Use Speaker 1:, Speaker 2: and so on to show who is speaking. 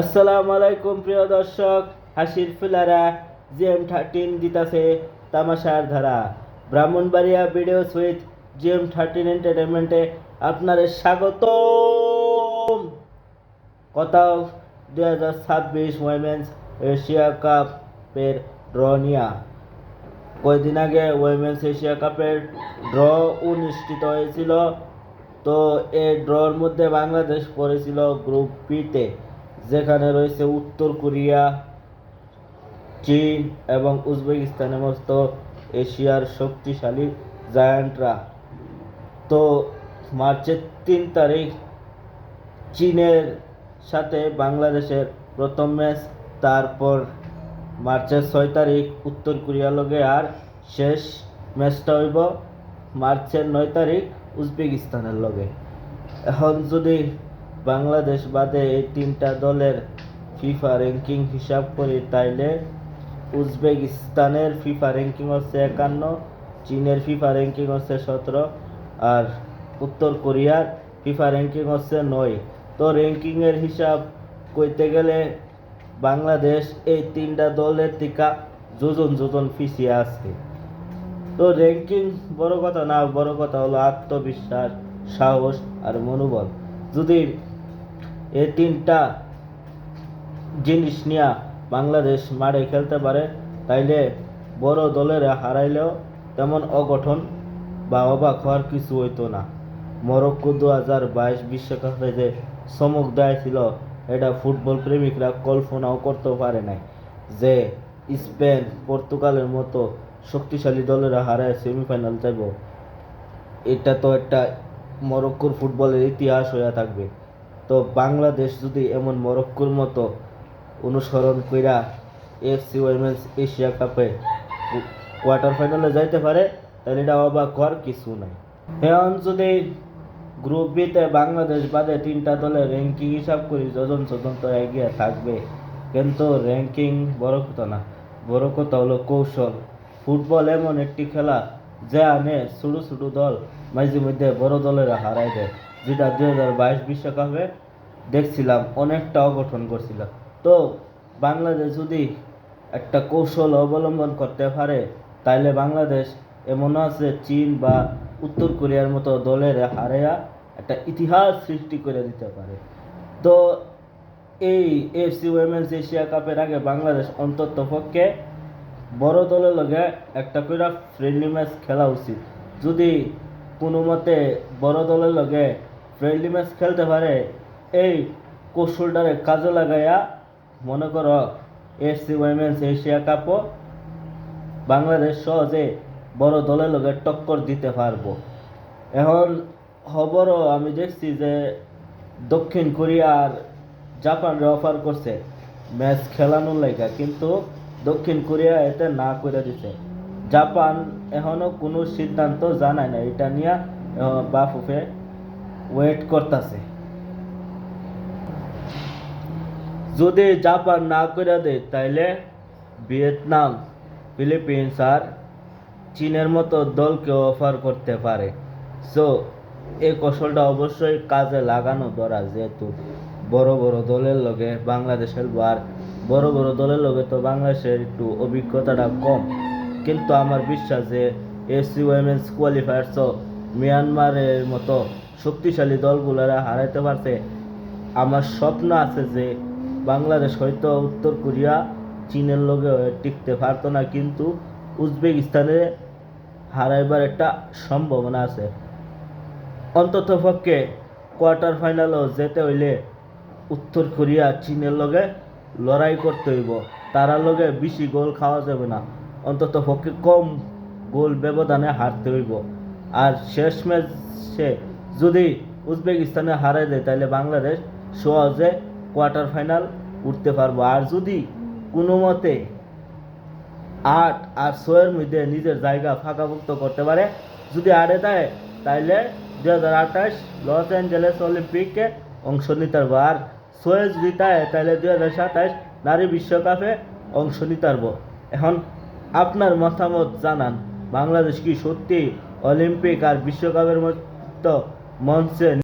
Speaker 1: আসসালামু আলাইকুম প্রিয় দর্শক, হাসির ফুলারা, জিএম থার্টিন দিতাছে তামাশার ধারা। Brahmanbaria videos with GM thirteen এন্টারটেনমেন্টে আপনাদের স্বাগত কথা দুই হাজার ছাব্বিশ উইমেন্স এশিয়া কাপের ড্র নিয়া। কয়েকদিন আগে উইমেন্স এশিয়া কাপের ড্র অনুষ্ঠিত হয়েছিল। তো এই ড্রর মধ্যে বাংলাদেশ পড়েছিল গ্রুপ বিতে যেখানে রয়েছে উত্তর কোরিয়া, চীন এবং উজবেকিস্তানের মতো এশিয়ার শক্তিশালী জায়ান্টরা। তো মার্চের তিন তারিখ চীনের সাথে বাংলাদেশের প্রথম ম্যাচ, তারপর মার্চের ছয় তারিখ উত্তর কোরিয়ার লগে আর শেষ ম্যাচটা হইব মার্চের নয় তারিখ উজবেকিস্তানের লগে। এখন যদি বাংলাদেশ বাদে এই তিনটা দলের ফিফা র্যাঙ্কিং হিসাব করি, তাইলে উজবেকিস্তানের ফিফা র্যাঙ্কিং হচ্ছে একান্ন, চীনের ফিফা র্যাঙ্কিং হচ্ছে সতেরো, আর উত্তর কোরিয়ার ফিফা র্যাঙ্কিং হচ্ছে নয়। তো র্যাঙ্কিংয়ের হিসাব কইতে গেলে বাংলাদেশ এই তিনটা দলের টিকা যোজন যোজন পিছিয়ে আছে। তো র্যাঙ্কিং বড় কথা না, বড় কথা হলো আত্মবিশ্বাস, সাহস আর মনোবল। যদি এই তিনটা জিনিস নিয়ে বাংলাদেশ মাঠে খেলতে পারে, তাইলে বড় দলের হারাইলেও তেমন অগঠন বা অবাক হওয়ার কিছু হইতো না। মরক্কো দু হাজার বাইশ বিশ্বকাপে যে চমক দেয় ছিল এটা ফুটবল প্রেমিকরা কল্পনাও করতে পারে নাই যে স্পেন, পর্তুগালের মতো শক্তিশালী দলেরা হারায় সেমিফাইনাল যাইব। এটা তো একটা মরক্কোর ফুটবলের ইতিহাস হয়ে থাকবে। তো বাংলাদেশ যদি এমন মরক্কোর মতো অনুসরণ কইরা এফসি উইমেন্স এশিয়া কাপে কোয়ার্টার ফাইনালে যাইতে পারে, তাহলে এটা অবাক কর কিছু নাই। এখন যদি গ্রুপ বিতে বাংলাদেশ বাদে তিনটা দলের র্যাঙ্কিং হিসাব করি, যজন তো এগিয়ে থাকবে। কিন্তু র্যাঙ্কিং বড় কথা না, বড় কথা হলো কৌশল। ফুটবল এমন একটি খেলা, যে আনে ছোটো ছোটো দল মাঝে মধ্যে বড় দলেরা হারাই দেয়। যেটা দু হাজার বাইশ বিশ্বকাপে দেখছিলাম, অনেকটা অগঠন করছিল। তো বাংলাদেশ যদি একটা কৌশল অবলম্বন করতে পারে, তাইলে বাংলাদেশ এমন আছে চীন বা উত্তর কোরিয়ার মতো দলের হারেয়া একটা ইতিহাস সৃষ্টি করে দিতে পারে। তো এই এফসি উইমেন্স এশিয়া কাপের আগে বাংলাদেশ অন্তত পক্ষে বড় দলের লগে একটা করে ফ্রেন্ডলি ম্যাচ খেলা উচিত। যদি কোনো মতে বড় দলের লগে ফ্রেন্ডলি ম্যাচ খেলতে পারে। এই কৌশলটারে কাজে লাগাইয়া মনে করো এফসি উইমেন্স এশিয়া কাপও বাংলাদেশ সহজে বড় দলের লগে টক্কর দিতে পারব। এখন খবরও আমি দেখছি যে দক্ষিণ কোরিয়ার আর জাপানরে অফার করছে। ম্যাচ খেলানোর লাইগা কিন্তু দক্ষিণ কোরিয়া এতে না করে দিছে। জাপান এখনও কোনো সিদ্ধান্ত জানায় না এটা নিয়ে বাফুফে ওয়েট করতেছে। যদি জাপান না করে দেয়, তাইলে ভিয়েতনাম ফিলিপিন্স আর চীনের মতো দলকে অফার করতে পারে। সো এই কৌশলটা অবশ্যই কাজে লাগানো দরা যেহেতু বড় বড় দলের লগে বাংলাদেশের বার বড় বড় দলের লগে তো বাংলাদেশের একটু অভিজ্ঞতাটা কম। কিন্তু আমার বিশ্বাস যে এসি উইমেন্স কোয়ালিফায়ার্সও মিয়ানমারের মতো শক্তিশালী দলগুলোরা হারাইতে পারছে। আমার স্বপ্ন আছে যে বাংলাদেশ হয়তো উত্তর কোরিয়া, চীনের লগে টিকতে পারতো না, কিন্তু উজবেকিস্তানে হারাইবার একটা সম্ভাবনা আছে। অন্তত পক্ষে কোয়ার্টার ফাইনালও যেতে হইলে উত্তর কোরিয়া, চীনের লগে লড়াই করতে হইব। তারা লগে বেশি গোল খাওয়া যাবে না। অন্তত পক্ষে কম গোল ব্যবধানে হারতে হইব। আর শেষ ম্যাচে যদি উজবেকিস্তানে হারাই দেয়, তাহলে বাংলাদেশ সহজে কোয়ার্টার ফাইনাল উঠতে পারব। আর যদি কোনো মতে আট আর ছয়ের মধ্যে নিজের জায়গা ফাঁকাভুক্ত করতে পারে, যদি আড়ে দেয় তাইলে দু হাজার আঠাশ লস অ্যাঞ্জেলেস অলিম্পিকে অংশ নিতে পারব। আর ছয়ে যদি দেয়, তাহলে দু হাজার সাতাশ নারী বিশ্বকাপে অংশ নিতে পারব। এখন আপনার মতামত জানান, বাংলাদেশ কি সত্যি অলিম্পিক আর বিশ্বকাপের মতো Manse